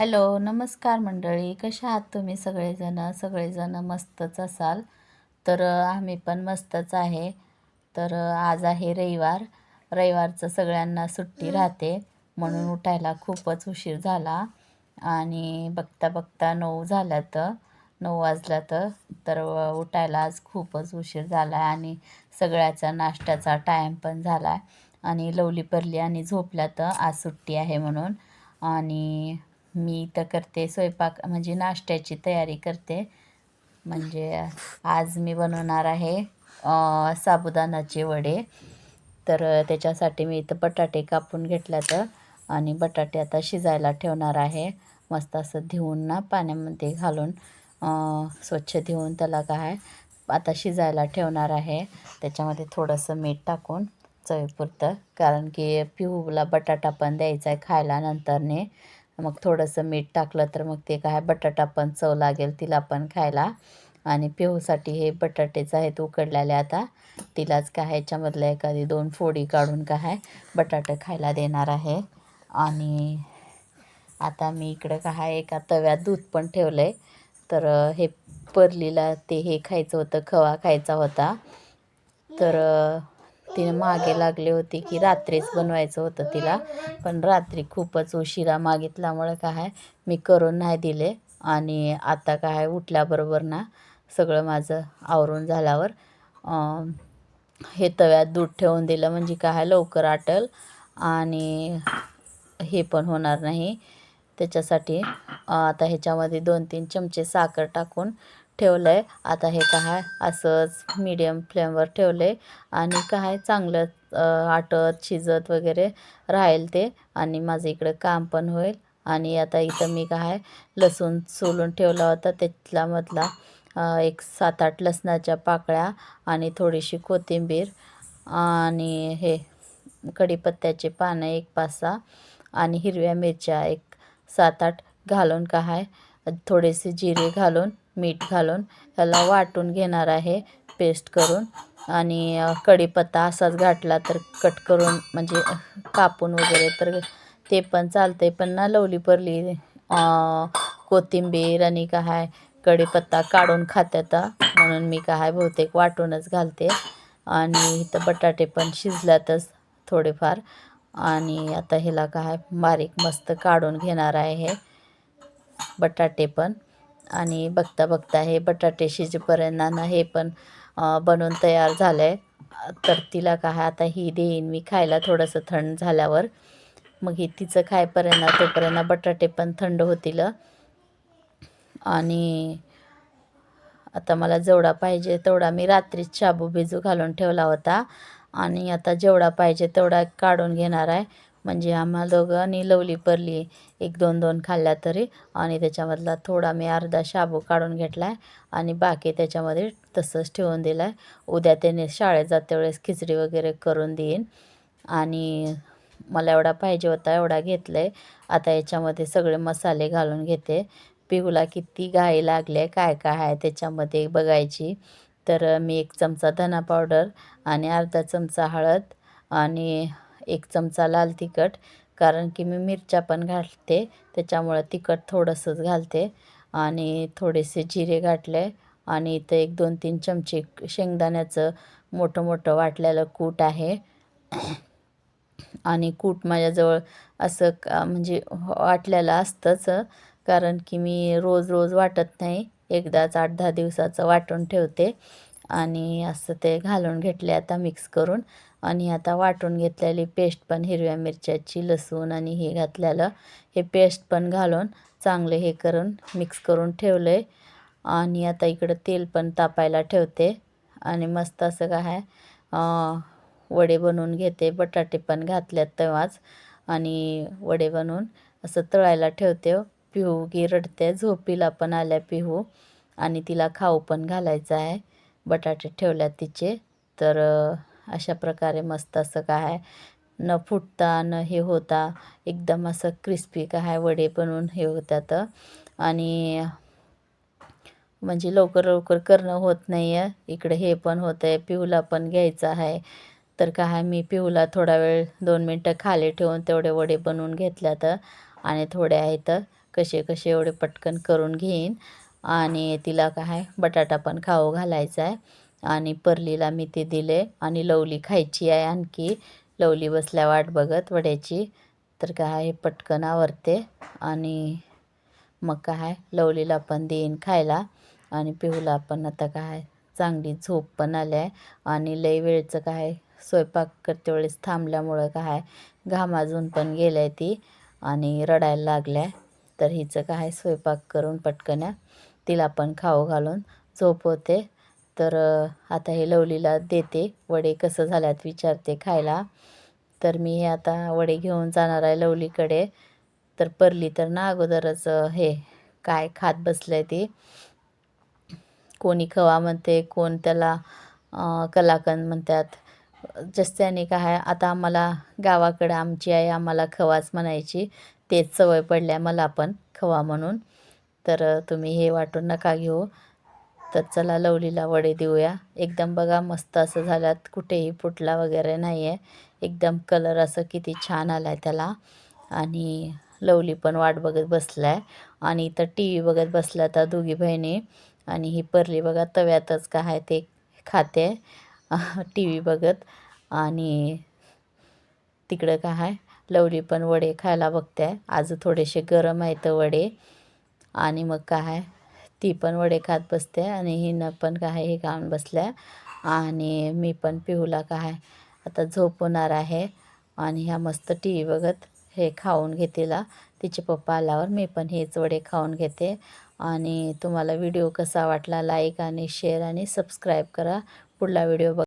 Hello नमस्कार मंडळी. कशा आहात तुम्ही सगळेजणं? सगळेजणं मस्तच असाल. तर आम्ही पण मस्तच आहे. तर आज आहे रविवार. रविवारचं सगळ्यांना सुट्टी राहते. म्हणून उठायला खूपच उशीर झाला. आणि बघता बघता नऊ झाल्या तर नऊ वाजल्या तर तर उठायला आज खूपच उशीर झाला आहे आणि सगळ्याचा नाश्त्याचा टाईम पण झाला आहे आणि लवली परली आणि झोपल्या तर आज सुट्टी आहे म्हणून. आणि मी तर करते स्वयंपाक म्हणजे नाश्त्याची तयारी करते. म्हणजे आज मी बनवणार आहे अ, साबुदाणाचे वडे. तर त्याच्यासाठी मी इथं बटाटे कापून घेतल्या तर आणि बटाटे आता शिजायला ठेवणार आहे. मस्त असं धुवून ना पाण्यामध्ये घालून स्वच्छ धुवून त्याला काय आता शिजायला ठेवणार आहे. त्याच्यामध्ये थोडंसं मीठ टाकून चवीपुरतं कारण की पिहूला बटाटा पण द्यायचा आहे खायला नंतरने. मग थोडंसं मीठ टाकलं तर मग ते काय बटाटा पण चव लागेल तिला पण खायला. आणि पेहूसाठी हे बटाटेच आहेत उकडलेले आता. तिलाच काय ह्याच्यामधल्या एखादी दोन फोडी काढून काय बटाटे खायला देणार आहे. आणि आता मी इकडं काय एका तव्यात दूध पण ठेवलं आहे तर हे परलीला ते हे खायचं होतं खवा खायचा होता. तर तिने मागे लागली होती की रात्रीच बनवायचं होतं तिला. पण रात्री खूपच उशिरा मागितल्यामुळे काय मी करून नाही दिले. आणि आता काय उठल्याबरोबर ना सगळं माझं आवरून झाल्यावर हे तव्यात दूध ठेवून दिलं. म्हणजे काय लवकर आटल. आणि हे पण होणार नाही. त्याच्यासाठी आता ह्याच्यामध्ये दोन तीन चमचे साखर टाकून ठेवलं आहे आता हे काय असंच मीडियम फ्लेमवर ठेवलं आहे आणि काय चांगलं आटत शिजत वगैरे राहील ते. आणि माझं इकडं काम पण होईल. आणि आता इथं मी काय लसूण सोलून ठेवला होता. त्यातला मधला एक सात आठ लसणाच्या पाकळ्या आणि थोडीशी कोथिंबीर आणि हे कढीपत्त्याचे पानं एक पाच सहा आणि हिरव्या मिरच्या एक सात आठ घालून काय थोडेसे जिरे घालून मीठ घालून ह्याला वाटून घेणार आहे पेस्ट करून. आणि कढीपत्ता असाच घातला तर कट करून म्हणजे कापून वगैरे तर ते पण चालते पण ना लवली परली कोथिंबीर आणि काय कढीपत्ता काढून खात्यात म्हणून मी काय बहुतेक वाटूनच घालते. आणि इथं बटाटे पण शिजल्यातच थोडेफार. आणि आता ह्याला काय बारीक मस्त काढून घेणार आहे हे. बटाटे पण. आणि बघता बघता हे बटाटे शिजेपर्यंत ना हे पण बनवून तयार झालं आहे तर तिला काय आता ही देईन मी खायला थोडंसं थंड झाल्यावर. मग ही तिचं खायपर्यंत तोपर्यंत बटाटे पण थंड होतील. आणि आता मला जेवढा पाहिजे तेवढा मी रात्रीच शाबू भिजू घालून ठेवला होता. आणि आता जेवढा पाहिजे तेवढा काढून घेणार आहे. म्हणजे आम्हा दोघांनी लवली परली एक दोन दोन खाल्ल्या तरी आणि त्याच्यामधला थोडा मी अर्धा शाबू काढून घेतला आहे आणि बाकी त्याच्यामध्ये तसंच ठेवून दिलं आहे उद्या त्याने शाळेत जाते वेळेस खिचडी वगैरे करून देईन. आणि मला एवढा पाहिजे होता एवढा घेतला आहे आता याच्यामध्ये सगळे मसाले घालून घेते. पिहूला किती घाई लागले काय काय आहे त्याच्यामध्ये बघायची. तर मी एक चमचा धना पावडर आणि अर्धा चमचा हळद आणि एक चमचा लाल तिखट कारण की मी मिरच्या पण घालते त्याच्यामुळं तिखट थोडंसंच घालते. आणि थोडेसे जिरे घातले आणि इथं एक दोन तीन चमचे शेंगदाण्याचं मोठं मोठं वाटलेलं कूट आहे. आणि कूट माझ्याजवळ असं का म्हणजे वाटलेलं असतंच कारण की मी रोज रोज वाटत नाही. एकदाच आठ दहा दिवसाचं वाटून ठेवते आणि असं ते घालून घेतले आता मिक्स करून. आणि आता वाटून घेतलेली पेस्ट पण हिरव्या मिरच्याची लसूण आणि हे घातलेलं. हे पेस्ट पण घालून चांगले हे करून मिक्स करून ठेवलं. आहे आणि आता इकडं तेल पण तापायला ठेवते. आणि मस्त असं काय वडे बनवून घेते. बटाटे पण घातल्यात तेव्हाच. आणि वडे बनवून असं तळायला ठेवते हो. पिहू की रडते. झोपीला पण आल्या पिहू. आणि तिला खाऊ पण घालायचं आहे. बटाटे ठेवल्यात तिचे. तर अशा प्रकारे मस्त असं काय न फुटता न हे होता एकदम असं क्रिस्पी काय आहे वडे बनवून हे होतात. आणि म्हणजे लवकर लवकर करणं होत नाही आहे इकडे हे पण होतं आहे पिहूला पण घ्यायचं आहे. तर काय मी पिहूला थोडा वेळ दोन मिनटं खाली ठेवून तेवढे वडे बनवून घेतल्यात. आणि थोडे आहेत कसे कसे एवढे पटकन करून घेईन. आणि तिला काय बटाटा पण खाऊ घालायचा आहे आणि परलीला मी ते दिले आणि लवली खायची आहे आणखी. लवली बसल्या वाट बघत वड्याची. तर काय आहे पटकन आवरते. आणि मग काय लवलीला पण देईन खायला. आणि पिहूला पण आता काय चांगली झोप पण आली आहे. आणि लई वेळचं काय स्वयंपाक करते वेळेस थांबल्यामुळं काय घामाजून पण गेलं आहे ती. आणि रडायला लागल्या. तर हिचं काय स्वयंपाक करून पटकन तिला पण खाऊ घालून झोपवते तर आता हे लवलीला देते. वडे कसं झाल्यात विचारते खायला. तर मी हे आता वडे घेऊन जाणार आहे लवलीकडे. तर परली तर ना अगोदरच हे काय खात बसलं ते. कोणी खवा म्हणते कोण त्याला कलाकंद म्हणतात. जस्त्याने काय आता आम्हाला गावाकडं आमची आई आम्हाला खवाच म्हणायची. तेच सवय पडल्या मला पण खवा म्हणून. तर तुम्ही हे वाटून नका घेऊ. तर चला लवलीला वडे देऊया. एकदम बघा मस्त असं झाल्यात. कुठेही फुटला वगैरे नाही आहे एकदम कलर असं किती छान आला आहे त्याला. आणि लवली पण वाट बघत बसला आहे आणि इथं टी व्ही बघत बसल्या त्या दोघी बहिणी. आणि ही परली बघा तव्यातच काय आहे ते खाते. टी व्ही बघत. आणि तिकडं काय आहे लवली पण वडे खायला बघते. आज थोडेसे गरम आहेत वडे. आणि मग काय ती पण वडे खात बसते आणि हिनं पण काय हे खाऊन बसल्या. आणि मी पण पिहूला काय आता झोपवणार आहे. आणि ह्या मस्त टी व्ही बघत हे खाऊन घेतेला तिचे पप्पा आल्यावर मी पण हेच वडे खाऊन घेते. आणि तुम्हाला व्हिडिओ कसा वाटला लाईक आणि शेअर आणि सबस्क्राईब करा. पुढला व्हिडिओ बघ